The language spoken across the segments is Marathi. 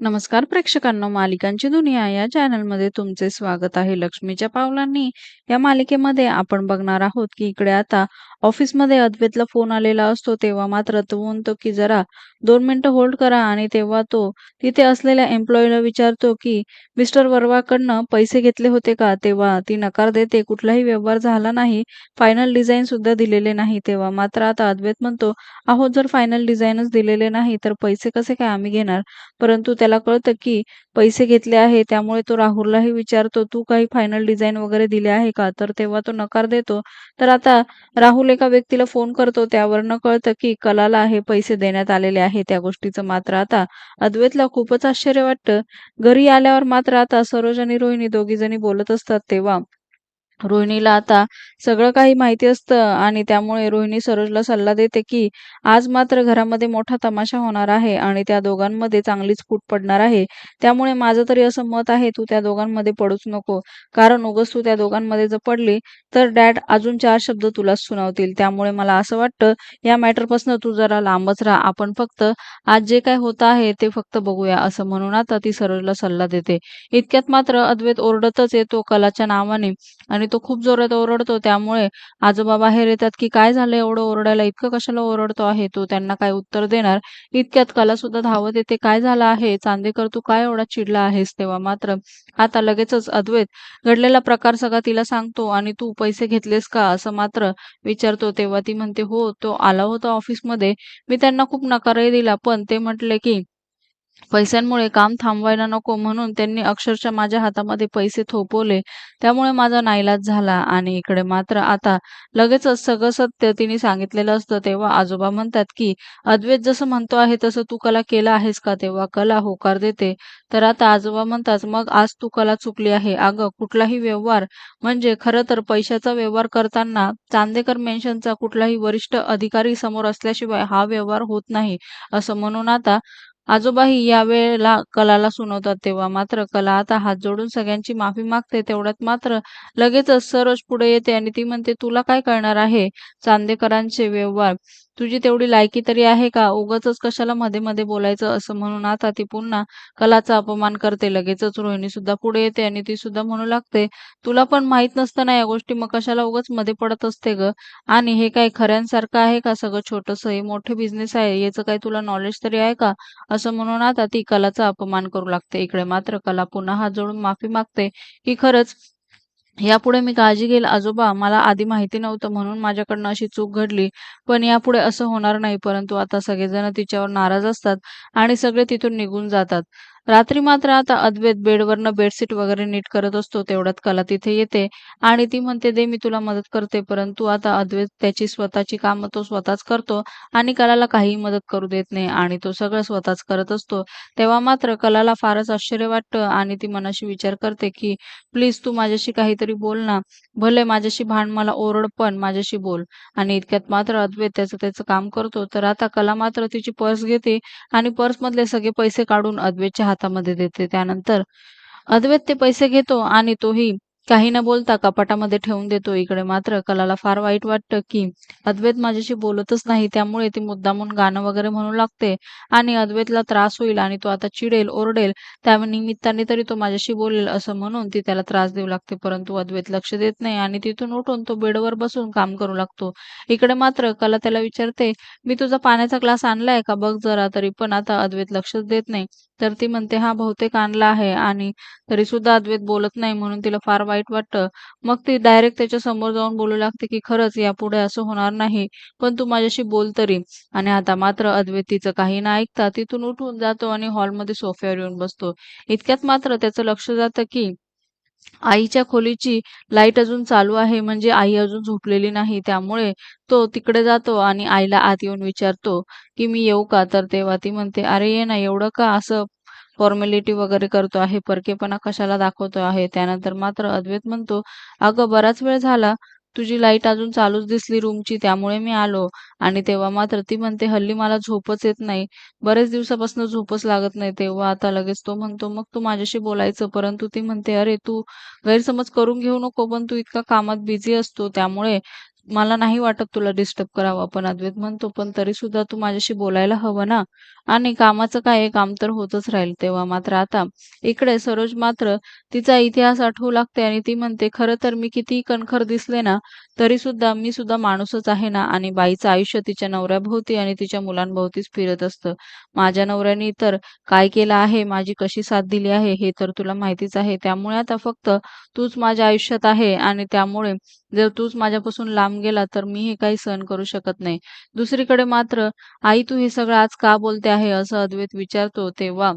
नमस्कार प्रेक्षकांनो मालिकांची दुनिया या चॅनलमध्ये तुमचे स्वागत आहे. लक्ष्मीच्या पावलांनी या मालिकेमध्ये आपण बघणार आहोत की इकडे आता ऑफिसमध्ये अद्वैतला फोन आलेला असतो तेव्हा मात्र तो म्हणतो की जरा दोन मिनिटं होल्ड करा आणि तेव्हा तो तिथे असलेल्या एम्प्लॉईला विचारतो की मिस्टर वर्वाकडनं पैसे घेतले होते का? तेव्हा ती नकार देते कुठलाही व्यवहार झाला नाही फायनल डिझाईन सुद्धा दिलेले नाही. तेव्हा मात्र आता अद्वैत म्हणतो आहो जर फायनल डिझाईनच दिलेले नाही तर पैसे कसे काय आम्ही घेणार? परंतु त्याला कळतं की पैसे घेतले आहे त्यामुळे तो राहुललाही विचारतो तू काही फायनल डिझाईन वगैरे दिले आहे का? तर तेव्हा तो नकार देतो. तर आता राहुल एका व्यक्तीला फोन करतो. त्यावरनं कळतं की कलाला हे पैसे देण्यात आलेले आहे त्या गोष्टीचं मात्र आता अद्वैतला खूपच आश्चर्य वाटतं. घरी आल्यावर मात्र आता सरोज आणि रोहिणी दोघी जणी बोलत असतात तेव्हा रोहिणीला आता सगळं काही माहिती असतं आणि त्यामुळे रोहिणी सरोजला सल्ला देते की आज मात्र घरामध्ये मोठा तमाशा होणार आहे आणि त्या दोघांमध्ये चांगलीच फूट पडणार आहे. त्यामुळे माझं तरी असं मत आहे तू त्या दोघांमध्ये पडूच नको. कारण उगस तू त्या दोघांमध्ये जर पडली तर डॅड अजून चार शब्द तुला सुनावतील. त्यामुळे मला असं वाटतं या मॅटरपासून तू जरा लांबच राहा. आपण फक्त आज जे काय होत आहे ते फक्त बघूया असं म्हणून आता ती सरोजला सल्ला देते. इतक्यात मात्र अद्वैत ओरडतच येतो कलाच्या नावाने आणि तो खूप जोरात ओरडतो. त्यामुळे आजोबा बाहेर येतात की काय झालं एवढं ओरडायला? इतकं कशाला ओरडतो आहे तो? त्यांना काय उत्तर देणार? इतक्यात कला सुद्धा धावत येते. काय झालं आहे? चांदेकर तू काय एवढा चिडला आहेस तेव्हा? मात्र आता लगेचच अद्वैत घडलेला प्रकार सगळा तिला सांगतो. आणि तू पैसे घेतलेस का? असं मात्र विचारतो. तेव्हा ती म्हणते हो तो आला होता ऑफिसमध्ये. मी त्यांना खूप नकारही दिला. पण ते म्हटले की पैशांमुळे काम थांबवायला नको म्हणून त्यांनी अक्षरशः माझ्या हातामध्ये पैसे थोपवले. त्यामुळे माझा नाईलाज झाला आणि इकडे मात्र आता लगेचच सगळं सत्य तिने सांगितलेलं असतं. तेव्हा आजोबा म्हणतात की अद्वैत जसं म्हणतो आहे तसं तू कला केला आहेस का? तेव्हा कला होकार देते. तर आता आजोबा म्हणतात मग आज तू कला चुकली आहे. अगं कुठलाही व्यवहार म्हणजे खरं तर पैशाचा व्यवहार करताना चांदेकर मेन्शनचा कुठलाही वरिष्ठ अधिकारी समोर असल्याशिवाय हा व्यवहार होत नाही. असं म्हणून आता आजोबाही यावेळेला कलाला सुनवतात तेव्हा मात्र कला आता हात जोडून सगळ्यांची माफी मागते तेवढ्यात मात्र लगेचच सरोज पुढे येते आणि ती म्हणते तुला काय कळणार आहे? चांदेकरांचे व्यवहार तुझी तेवढी लायकी तरी आहे का? उगाचच कशाला मध्ये मध्ये बोलायचं असं म्हणून आता ती पुन्हा कलाचा अपमान करते. लगेचच रोहिणी सुद्धा पुढे येते आणि ती सुद्धा म्हणू लागते तुला पण माहीत नसतं ना या गोष्टी मग कशाला उगाच मध्ये पडत असते ग? आणि हे काय खऱ्यांसारखं आहे का सगळं छोटस? हे मोठे बिझनेस आहे याचं काही तुला नॉलेज तरी आहे का? असं म्हणून आता ती कलाचा अपमान करू लागते. इकडे मात्र कला पुन्हा हात जोडून माफी मागते की खरंच यापुढे मी काळजी घेईल. आजोबा मला आधी माहिती नव्हतं म्हणून माझ्याकडनं अशी चूक घडली. पण यापुढे असं होणार नाही परंतु आता सगळेजण तिच्यावर नाराज असतात आणि सगळे तिथून निघून जातात. रात्री मात्र आता अद्वैत बेडवरनं बेडशीट वगैरे नीट करत असतो तेवढ्यात कला तिथे येते. आणि ती म्हणते दे मी तुला मदत करते. परंतु आता अद्वैत त्याची स्वतःची कामं तो स्वतःच करतो आणि कलाला काहीही मदत करू देत नाही आणि तो सगळं स्वतःच करत असतो. तेव्हा मात्र कलाला फारच आश्चर्य वाटतं आणि ती मनाशी विचार करते की प्लीज तू माझ्याशी काहीतरी बोल ना. भले माझ्याशी भांड मला ओरड पण माझ्याशी बोल. आणि इतक्यात मात्र अद्वैत त्याचं त्याचं काम करतो. तर आता कला मात्र तिची पर्स घेते आणि पर्समधले सगळे पैसे काढून अद्वैतच्या हातामध्ये देते. त्यानंतर अद्वैत ते पैसे घेतो आणि तोही काही न बोलता कपाटामध्ये ठेवून देतो. इकडे मात्र कलाला फार वाईट वाटतं की अद्वैत माझ्याशी बोलतच नाही. त्यामुळे ती मुद्दामून गाणं वगैरे म्हणू लागते आणि अद्वैतला त्रास होईल आणि तो आता चिडेल ओरडेल. त्या निमित्ताने तरी तो माझ्याशी बोलेल असं म्हणून ती त्याला त्रास देऊ लागते. परंतु अद्वैत लक्ष देत नाही आणि तिथून उठून तो बेडवर बसून काम करू लागतो. इकडे मात्र कला त्याला विचारते मी तुझा पाण्याचा ग्लास आणलाय का? बघ जरा तरी पण. आता अद्वैत लक्षच देत नाही. तर ती म्हणते हा बहुतेक आणला आहे आणि तरी सुद्धा अद्वैत बोलत नाही म्हणून तिला फार वाईट वाटतं. मग ती डायरेक्ट त्याच्यासमोर जाऊन बोलू लागते की खरंच यापुढे असं होणार नाही पण तू माझ्याशी बोल तरी. आणि आता मात्र अद्वैत तिचं काही ना ऐकता तिथून उठून जातो आणि हॉलमध्ये सोफ्यावर येऊन बसतो. इतक्यात मात्र त्याचं लक्ष जातं की आईच्या खोलीची लाइट अजून चालू आहे म्हणजे आई अजून झोपलेली नाही त्यामुळे तो तिकडे जातो आणि आईला आत येऊन विचारतो की मी येऊ का? तर तेव्हा ती म्हणते अरे ये ना एवढं का असं फॉर्मॅलिटी वगैरे करतो आहे? परकेपणा कशाला दाखवतो आहे? त्यानंतर मात्र अद्वैत म्हणतो अगं बराच वेळ झाला तुझी लाइट अजून चालूच दिसली रूमची त्यामुळे मी आलो. आणि तेव्हा मात्र ती म्हणते हल्ली मला झोपच येत नाही. बरेच दिवसापासून झोपच लागत नाही. तेव्हा आता लगेच तो म्हणतो मग तू माझ्याशी बोलायचं. परंतु ती म्हणते अरे तू गैरसमज करून घेऊ नको पण तू इतका कामात बिझी असतो. त्यामुळे मला नाही वाटत तुला डिस्टर्ब करावं. पण अद्वैत म्हणतो, "पण तरी सुद्धा तू माझ्याशी बोलायला हवं ना? आणि कामाचं काय काम तर होतच राहील." तेव्हा मात्र आता इकडे सरोज मात्र तिचा इतिहास आठवू लागते आणि ती म्हणते, "खरं तर मी कितीही कणखर दिसले ना, तरी सुद्धा मी सुद्धा माणूसच आहे ना आणि बाईचं आयुष्य तिच्या नवऱ्याभोवती आणि तिच्या मुलांभोवतीच फिरत असतं. माझ्या नवऱ्याने तर काय केलं आहे, माझी कशी साथ दिली आहे, हे तर तुला माहितीच आहे. त्यामुळे आता फक्त तूच माझ्या आयुष्यात आहे आणि त्यामुळे जर तूच माझ्यापासून लांब गेला तर मी हे काही सहन करू शकत नाही. दुसरीकडे मात्र आई तू हे सगळं आज का बोलते आहे असं अद्वैत विचारतो तेव्हा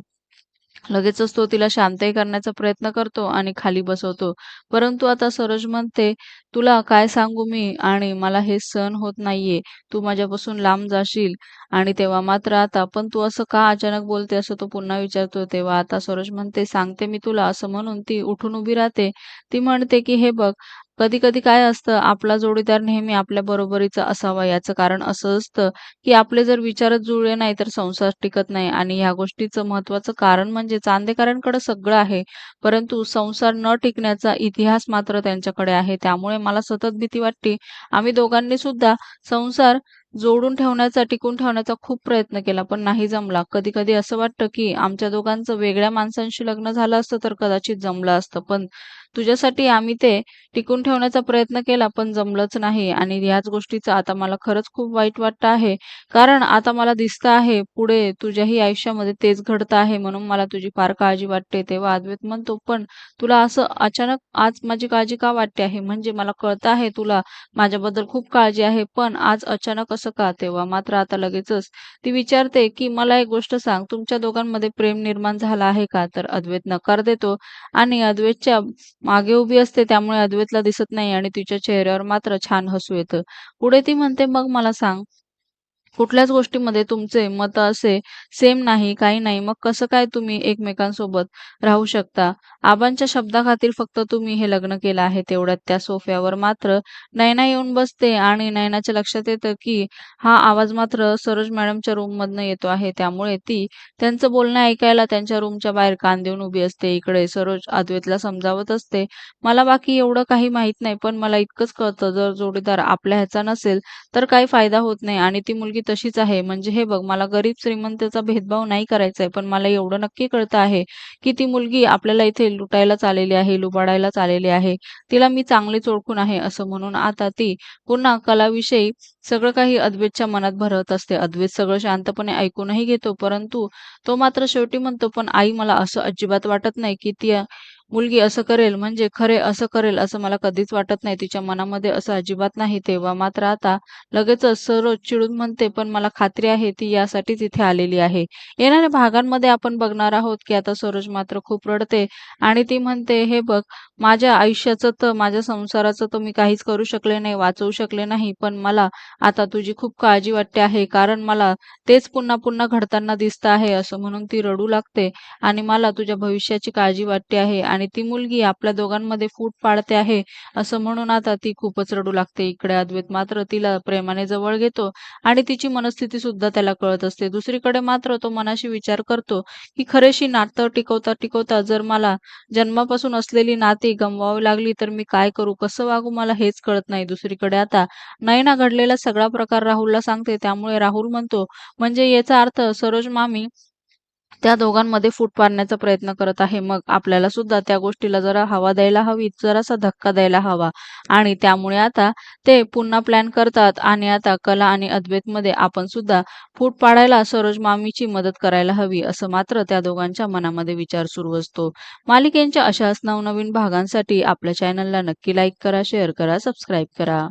लगेचच तो तिला शांतही करण्याचा प्रयत्न करतो आणि खाली बसवतो. परंतु आता सरोज म्हणते, "तुला काय सांगू मी आणि मला हे सहन होत नाहीये. तू माझ्यापासून लांब जाशील." आणि तेव्हा मात्र आता, "पण तू असं का अचानक बोलते?" असं तो पुन्हा विचारतो. तेव्हा आता सरोज म्हणते, "सांगते मी तुला." असं म्हणून ती उठून उभी राहते. ती म्हणते, की "हे बघ, कधी-कधी काय असतं, आपला जोडीदार नेहमी आपल्या बरोबरीचा असावा. याचं कारण असं असतं, की आपले जर विचारच जुळले नाही, तर संसार टिकत नाही आणि ह्या गोष्टीचं महत्त्वाचं कारण म्हणजे चांदेकरांकडे सगळं आहे, परंतु संसार न टिकण्याचा इतिहास मात्र त्यांच्याकडे आहे. त्यामुळे मला सतत भीती वाटते. आम्ही दोघांनी सुद्धा संसार जोडून ठेवण्याचा, टिकून ठेवण्याचा खूप प्रयत्न केला, पण नाही जमला. कधी-कधी असं वाटतं, की आमच्या दोघांचं वेगळ्या माणसांशी लग्न झालं असतं, तर कदाचित जमलं असतं. पण तुझ्यासाठी आम्ही ते टिकून ठेवण्याचा प्रयत्न केला, पण जमलंच नाही आणि ह्याच गोष्टीचं आता मला खरंच खूप वाईट वाटतं आहे. कारण आता मला दिसतं आहे, पुढे तुझ्याही आयुष्यामध्ये तेच घडतं आहे, म्हणून मला तुझी फार काळजी वाटते. तेव्हा अद्वैत म्हणतो, "पण तुला असं अचानक आज माझी काळजी का वाटते आहे? म्हणजे मला कळतं आहे तुला माझ्याबद्दल खूप काळजी आहे, पण आज अचानक असं का?" तेव्हा मात्र आता लगेचच ती विचारते, की "मला एक गोष्ट सांग, तुमच्या दोघांमध्ये प्रेम निर्माण झाला आहे का?" तर अद्वैत नकार देतो आणि अद्वैतच्या मागे उभी असते, त्यामुळे अद्वैतला दिसत नाही आणि तिच्या चेहऱ्यावर मात्र छान हसू येतं. पुढे ती म्हणते, "मग मला सांग, कुठल्याच गोष्टीमध्ये तुमचे मत असे सेम नाही, काही नाही. मग कसं काय तुम्ही एकमेकांसोबत राहू शकता? आबांच्या शब्दाखातीर फक्त तुम्ही हे लग्न केलं आहे." तेवढ्यात त्या सोफ्यावर मात्र नैना येऊन बसते आणि नयनाच्या लक्षात येतं, की हा आवाज मात्र सरोज मॅडमच्या रूममधनं येतो आहे. त्यामुळे ती त्यांचं बोलणं ऐकायला त्यांच्या रूमच्या बाहेर कान देऊन उभी असते. इकडे सरोज अद्वैतला समजावत असते, "मला बाकी एवढं काही माहीत नाही, पण मला इतकंच कळतं, जर जोडीदार आपल्या ह्याचा नसेल, तर काही फायदा होत नाही आणि ती मुलगी तशीच आहे. म्हणजे हे बघ, मला गरीब-श्रीमंताचा भेदभाव नाही करायचा आहे, पण मला एवढं नक्की कळतं आहे, की ती मुलगी आपल्याला इथे लुटायला चालेली आहे, लुबाडायला चालेली आहे. तिला मी चांगलीच ओळखून आहे." असं म्हणून आता ती पुन्हा कलाविषयी सगळं काही अद्वैतच्या मनात भरत असते. अद्वैत सगळं शांतपणे ऐकूनही घेतो, परंतु तो मात्र शेवटी म्हणतो, "पण आई, मला असं अजिबात वाटत नाही, की ती मुलगी असं करेल म्हणजे खरे असं करेल असं मला कधीच वाटत नाही. तिच्या मनामध्ये असं अजिबात नाही." तेव्हा मात्र आता लगेचच सरोज चिडून म्हणते, "पण मला खात्री आहे ती यासाठी तिथे आलेली आहे." येणाऱ्या भागांमध्ये आपण बघणार आहोत, की आता सरोज मात्र खूप रडते आणि ती म्हणते, "हे बघ, माझ्या आयुष्याचं तर माझ्या संसाराचं तर मी काहीच करू शकले नाही, वाचवू शकले नाही. पण मला आता तुझी खूप काळजी वाटते आहे, कारण मला तेच पुन्हा-पुन्हा घडताना दिसतं आहे." असं म्हणून ती रडू लागते आणि मला तुझ्या भविष्याची काळजी वाटते आहे आणि ती मुलगी आपल्या दोघांमध्ये फूट पाडते आहे, असं म्हणून आता ती खूपच रडू लागते. इकडे अद्वैत मात्र तिला प्रेमाने जवळ घेतो आणि तिची मनस्थिती सुद्धा त्याला कळत असते. दुसरीकडे मात्र तो मनाशी विचार करतो, की खरेशी नातं टिकवता-टिकवता जर मला जन्मापासून असलेली नाती गमवावी लागली, तर मी काय करू? कसं वागू? मला हेच कळत नाही. दुसरीकडे आता नयना घडलेला सगळा प्रकार राहुलला सांगते. त्यामुळे राहुल म्हणतो, "म्हणजे याचा अर्थ सरोज मामी त्या दोघांमध्ये फूट पाडण्याचा प्रयत्न करत आहे. मग आपल्याला सुद्धा त्या गोष्टीला जरा हवा द्यायला हवी, जरासा धक्का द्यायला हवा." आणि त्यामुळे आता ते पुन्हा प्लॅन करतात आणि आता कला आणि अद्वैतमध्ये आपण सुद्धा फूट पाडायला सरोज मामीची मदत करायला हवी, असं मात्र त्या दोघांच्या मनामध्ये विचार सुरू असतो. मालिकेंच्या अशाच नवनवीन भागांसाठी आपल्या चॅनलला नक्की लाईक करा, शेअर करा, सबस्क्राईब करा.